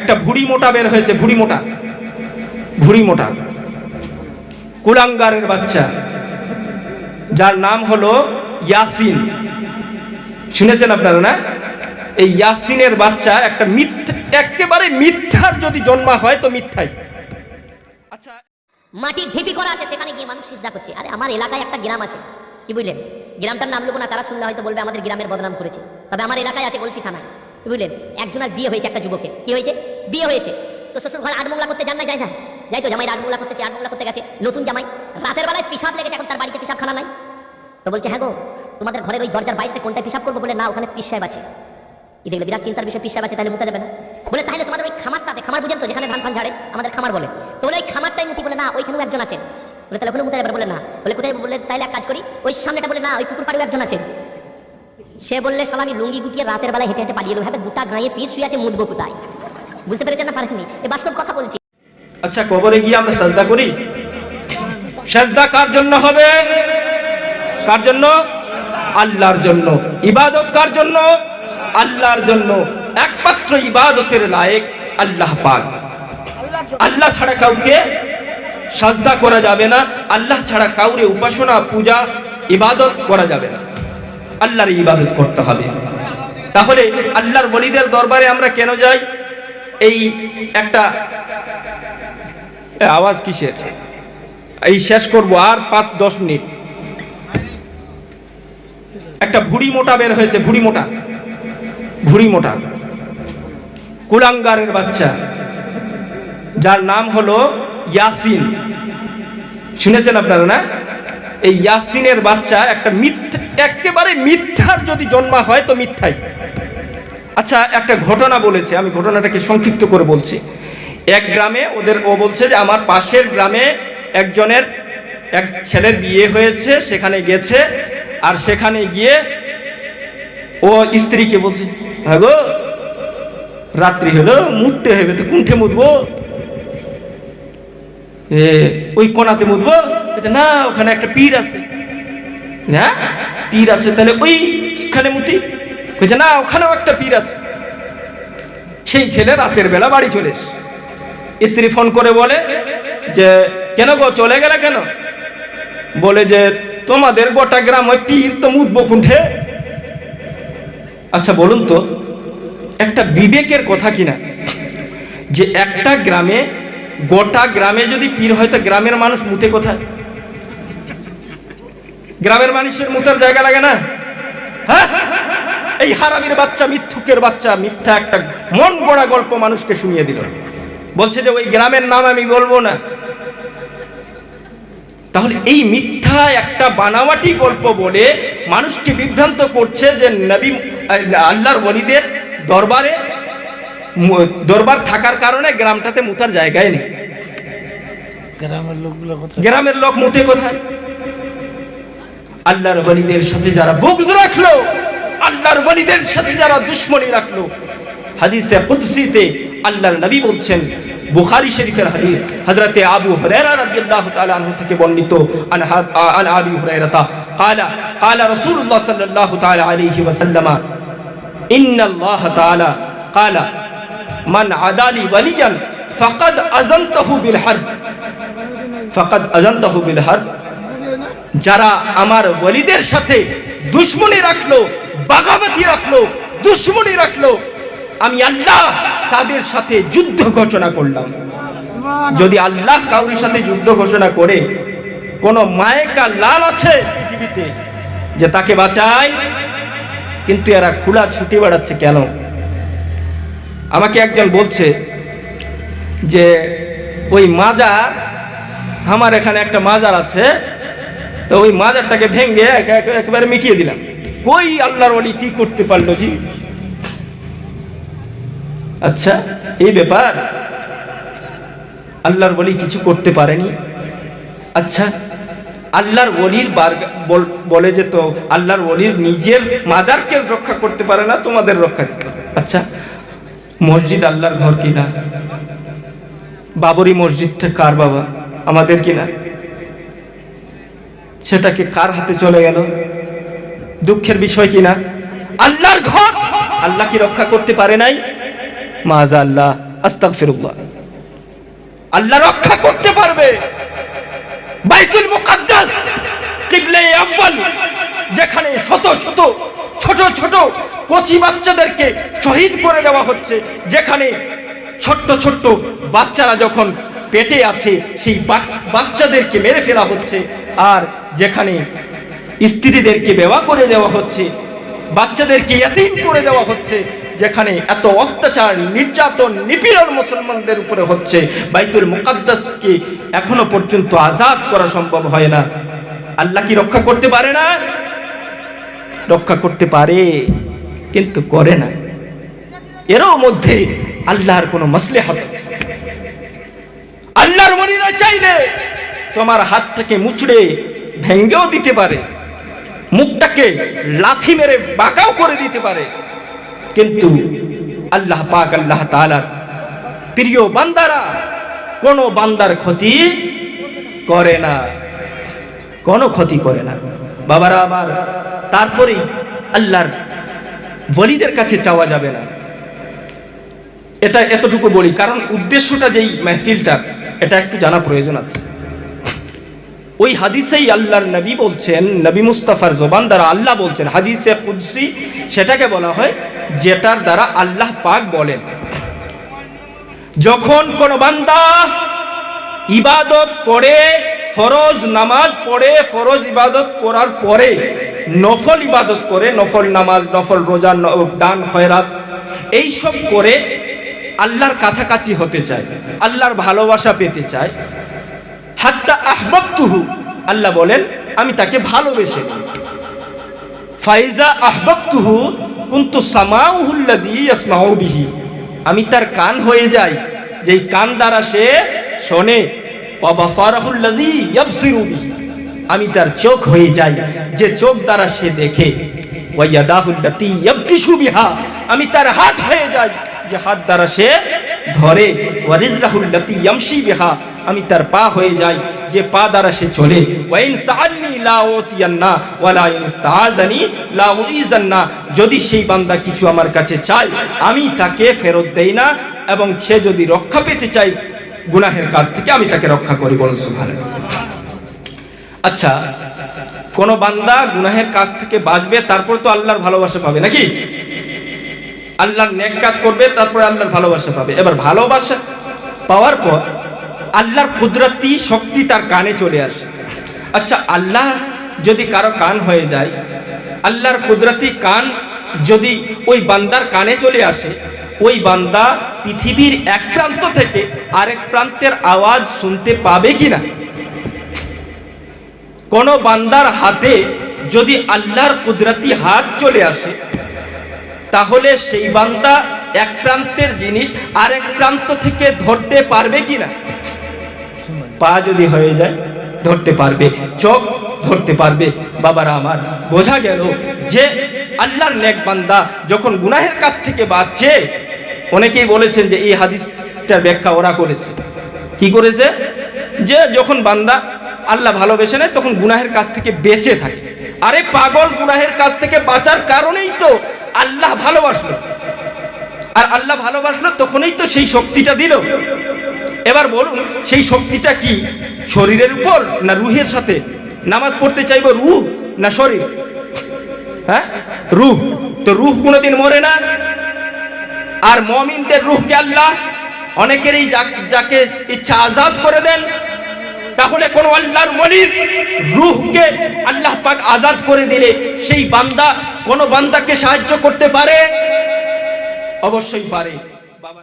একটা ভুড়ি মোটা বের হয়েছে, ভুড়ি মোটা। ভুড়ি মোটা। কুলাঙ্গারের বাচ্চা। যার নাম হলো ইয়াসিন। শুনেছেন আপনারা না? এই ইয়াসিনের বাচ্চা একটা মিথ্যা, একেবারে মিথ্যার যদি জন্মা হয় তো মিথ্যাই। আচ্ছা। মাটির ঢিপি করা আছে, সেখানে গিয়ে মানুষ সিজদা করছে। আরে আমার এলাকায় একটা গ্রাম আছে, কি বুঝলেন? গ্রামটার নাম লোক না তারা শুনলে হয়তো বলবে, আমাদের গ্রামের বদনাম করেছে। তবে আমার এলাকায় আছে কি বুঝলেন? একজনের বিয়ে হয়েছে একটা যুবকের। কি হয়েছে? বিয়ে হয়েছে। তো শ্বশুর ঘর আটমোংলা করতে জান না যায় না? যাই তো, জামাই আট মোংলা করতে, সে আট মোংলা করতে গেছে। নতুন জামাই। রাতের বেলায় পিসাব লেগেছে, এখন তার বাড়িতে পিসাব খানা নাই। তো বলছে হ্যাঁ গো, তোমাদের ঘরের ওই দরজার বাইরে কোনটা পিসাব করব বলে না, ওখানে পিস সাহেব আছে। এই দেখলে বিরাট চিন্তার বিষয় পিস সাহেব আছে, তাহলে মুতে দেবে না। বলে, তাহলে তোমাদের ওই খামারটাতে খামার বুঝেন তো, যেখানে ধান ফান ঝাড়ে, আমাদের খামার বলে। তো বলে, ওই খামারটাই মুতি বলে, না, ওইখানেও একজন আছেন বলে, তাহলে ওখানে মুতে যাবে বলে না, বলে, কোথায়? বলে, তাহলে এক কাজ করি, ওই সামনেটা বলে, না, ওই পুকুর পাড়েও একজন আছেন সে বললে শালা আমি লুঙ্গি গুটিয়ে রাতের বেলায় হেঁটে হেঁটে পালিয়ে এলো। ভাবে গোটা গাঁয়ে পীর শুয়ে আছে, মুদবো কোথায়? বুঝতে পেরেছেন না পারেননি এ বাস্তব কথা বলছি। আচ্ছা কবরে গিয়ে আমরা সাজদা করি? সাজদা কার জন্য হবে? কার জন্য? আল্লাহর জন্য। ইবাদত কার জন্য? আল্লাহর জন্য। একমাত্র ইবাদতের লায়েক আল্লাহ পাক। আল্লাহ ছাড়া কাউকে সাজদা করা যাবে না। আল্লাহ ছাড়া কাউরে উপাসনা, পূজা, ইবাদত করা যাবে না। আল্লাহর ইবাদত করতে হবে। তাহলে আল্লাহর বলিদের দরবারে আমরা কেন যাই? এই একটা আওয়াজ কিসের? এই শেষ করব আর পাঁচ, দশ মিনিট। একটা ভুড়ি মোটা বের হয়েছে, ভুড়ি মোটা। ভুড়ি মোটা। কুলাঙ্গারের বাচ্চা। যার নাম হলো ইয়াসিন। শুনেছেন আপনারা না? এই ইয়াসিনের বাচ্চা একটা মিথ্যা, একেবারে মিথ্যার যদি জন্মা হয় তো মিথ্যাই। আচ্ছা একটা ঘটনা বলেছে, আমি ঘটনাটাকে সংক্ষিপ্ত করে বলছি। এক গ্রামে ওদের, ও বলছে যে আমার পাশের গ্রামে একজনের এক ছেলের বিয়ে হয়েছে, সেখানে গেছে, আর সেখানে গিয়ে ও স্ত্রীকে বলছে হ্যাঁ গো রাত্রি হলো মুততে হবে তো, কুণ্ঠে মুতবো ওই কোনাতে বলছে, না ওখানে একটা পীর আছে। হ্যাঁ পীর আছে তাহলে ওইখানে মুতি? বলছে না ওখানেও একটা পীর আছে। সেই ছেলে রাতের বেলা বাড়ি চলে এসে। স্ত্রী ফোন করে বলে যে কেন গো চলে গেলে কেন? বলে যে তোমাদের গোটা গ্রাম ওই পীর তো মুদবো কুণ্ঠে আচ্ছা বলুন তো একটা বিবেকের কথা কিনা? যে একটা গ্রামে গোটা গ্রামে যদি পীর হয়, তো গ্রামের মানুষ মুতে কোথায়? গ্রামের মানুষের মুতার জায়গা লাগে না? হ্যাঁ? এই হারামির বাচ্চা, মিথ্যুকের বাচ্চা, মিথ্যা একটা মন গড়া গল্প মানুষকে শুনিয়ে দিল। বলছে যে, ওই গ্রামের নাম আমি বলব না। তাহলে এই মিথ্যা একটা বানাওয়াটি গল্প বলে মানুষকে বিভ্রান্ত করছে যে নবী আল্লাহর ওলিদের দরবারে দরবার থাকার কারণে গ্রামটাতে মুতার জায়গায় নেই গ্রামের লোকগুলো কোথায় গ্রামের লোক মুতে কোথায় আল্লাহর ওলিদের সাথে যারা বুগজ রাখলো আল্লাহর ওলিদের সাথে যারা দুশ্মনী রাখলো হাদিসে কুদসিতে আল্লাহর নবী বলছেন বুখারী শরীফের হাদিস হযরতে আবু হুরায়রা রাদিয়াল্লাহু তাআলা আনহু থেকে বর্ণিত আন হা- আন আবি হুরায়রা قال قال رسول الله صلى الله تعالى عليه وسلم ان الله تعالى قال মান আদালি ওয়ালিয়ান ফাকাদ আজানতাহু বিল হারব। ফাকাদ আজানতাহু বিল হারব। যারা আমার ওয়ালিদের সাথে দুশ্মনী রাখল, বাগাবাতি রাখল, দুশ্মনী রাখল, আমি আল্লাহ তাদের সাথে যুদ্ধ ঘোষণা করলাম। যদি আল্লাহ কাউরির সাথে যুদ্ধ ঘোষণা করে, কোনো মায়েকা লাল আছে পৃথিবীতে যে তাকে বাঁচায়? কিন্তু এরা খোলা ছুটি বেড়াচ্ছে কেন? আমাকে একজন বলছে যে, ওই মাজার, আমার এখানে একটা মাজার আছে, তো ওই মাজারটাকে ভেঙে এক- এক- একেবারে মিটিয়ে দিলাম। ওই আল্লাহর ওলি, কি করতে পারল জি? আচ্ছা এই ব্যাপার? আল্লাহর বলি কিছু করতে পারেনি? আচ্ছা আল্লাহর বার- বল- যে তো, আল্লাহর ওলির নিজের মাজারকে রক্ষা করতে পারে না, তোমাদের রক্ষা আচ্ছা মসজিদ আল্লাহর ঘর কিনা? বাবরি মসজিদটা কার বাবা? আমাদের কিনা? সেটাকে কার হাতে চলে গেল? দুঃখের বিষয় কিনা? আল্লাহর ঘর! আল্লাহ কি রক্ষা করতে পারে নাই? মাজা আল্লাহ আস্তাগফিরুল্লাহ। আল্লাহ রক্ষা করতে পারবে। বাইতুল মুকাদ্দাস কিবলে আউয়াল, যেখানে শত শত ছোট ছোট কচি বাচ্চাদেরকে শহীদ করে দেওয়া হচ্ছে। যেখানে ছোট্ট ছোট্ট বাচ্চারা যখন পেটে আছে, সেই বাচ্চাদেরকে মেরে ফেলা হচ্ছে। আর যেখানে স্ত্রীদেরকে বেওয়া করে দেওয়া হচ্ছে, বাচ্চাদেরকে ইয়াতিম করে দেওয়া হচ্ছে, যেখানে এত অত্যাচার, নির্যাতন, নিপীড়ন মুসলমানদের উপরে হচ্ছে, বাইতুল মুকাদ্দাসকে এখনও পর্যন্ত আজাদ করা সম্ভব হয় না। আল্লাহ কি রক্ষা করতে পারে না? রক্ষা করতে পারে, কিন্তু করে না। এরও মধ্যে আল্লাহর কোনো মসলেহাত আছে। আল্লাহর মনিরা চাইলে তোমার হাতটাকে মুচড়ে ভেঙ্গেও দিতে পারে, মুখটাকে লাথি মেরে বাঁকাও করে দিতে পারে। কিন্তু আল্লাহ পাক, আল্লাহ তাআলার প্রিয় বান্দারা কোনো বান্দার ক্ষতি করে না, কোনো ক্ষতি করে না। বাবারা আবার তারপরেই আল্লাহর বলিদের কাছে চাওয়া যাবে না। এটা এতটুকু বলি, কারণ উদ্দেশ্যটা যেই মেহফিলটা, এটা একটু জানা প্রয়োজন আছে। ওই হাদিসেই আল্লাহর নবী বলছেন, নবী মুস্তাফার জবান দ্বারা আল্লাহ বলছেন, হাদিসে কুদসি, সেটাকে বলা হয় যেটার দ্বারা আল্লাহ পাক বলেন। যখন কোন বান্দা ইবাদত করে, ফরজ নামাজ পড়ে, ফরজ ইবাদত করার পরে নফল ইবাদত করে, নফল নামাজ, নফল রোজা দান, খয়রাত, এইসব করে আল্লাহর কাছাকাছি হতে চায়, আল্লাহর ভালোবাসা পেতে চায়। হাত্তা আহবাবতুহু, আল্লাহ বলেন, আমি তাকে ভালোবেসে নিই। ফাইজা আহবাবতুহু কুন্তু সামাউহুল্লাজি ইয়াসমাউ বিহি। আমি তার কান হয়ে যাই, যেই কান দ্বারা সে শোনে। অবাসারাহুল্লাজি ইয়াবসিরু বিহি। আমি তার চোখ হয়ে যাই, যে চোখ দ্বারা সে দেখে। আমি তার হাত হয়ে যাই, যে হাত দ্বারা সে ধরে। আমি তার পা হয়ে যাই, যে পা দ্বারা সে চলে। যদি সেই বান্দা কিছু আমার কাছে চায়, আমি তাকে ফেরত দেই না, এবং সে যদি রক্ষা পেতে চায়, গুনাহের কাছ থেকে আমি তাকে রক্ষা করি, বলুন সুবহানাল্লাহ। আচ্ছা কোন বান্দা গুনাহের কাছ থেকে বাঁচবে, তারপর তো আল্লাহর ভালোবাসা পাবে, নাকি? আল্লাহর নেক কাজ করবে, তারপরে আল্লাহর ভালোবাসা পাবে। এবার ভালোবাসা পাওয়ার পর আল্লাহর কুদরতি শক্তি তার কানে চলে আসে। আচ্ছা আল্লাহ যদি কারও কান হয়ে যায়, আল্লাহর কুদরতি কান যদি ওই বান্দার কানে চলে আসে, ওই বান্দা পৃথিবীর এক প্রান্ত থেকে আরেক প্রান্তের আওয়াজ শুনতে পাবে কিনা? কোন বান্দার হাতে যদি আল্লাহর কুদরতি হাত চলে আসে, তাহলে সেই বান্দা এক প্রান্তের জিনিস আরেক প্রান্ত থেকে ধরতে পারবে কি না? পা যদি হয়ে যায়, ধরতে পারবে, চোখ ধরতে পারবে। বাবারা আমার, বোঝা গেল যে আল্লাহর নেক বান্দা যখন গুনাহের কাছ থেকে বাঁচছে অনেকেই বলেছেন যে এই হাদিসটার ব্যাখ্যা ওরা করেছে। কি করেছে? যে যখন বান্দা আল্লাহ ভালোবেসে নেয়, তখন গুনাহের কাছ থেকে বেঁচে থাকে। আরে পাগল, গুনাহের কাছ থেকে বাঁচার কারণেই তো আল্লাহ ভালোবাসলো। আর আল্লাহ ভালোবাসলো, তখনই তো সেই শক্তিটা দিল। এবার বলুন, সেই শক্তিটা কি শরীরের উপর না রুহের সাথে? নামাজ পড়তে চাইব রুহ না শরীর? হ্যাঁ? রুহ। তো রুহ কোনোদিন মরে না। আর মমিনদের রুহকে আল্লাহ অনেকেরই যাক- ইচ্ছা আজাদ করে দেন তাহলে কোন আল্লাহর মনির রুহকে আল্লাহ পাক আজাদ করে দিলে সেই বান্দা কোন বান্দাকে সাহায্য করতে পারে? অবশ্যই পারে। বাবা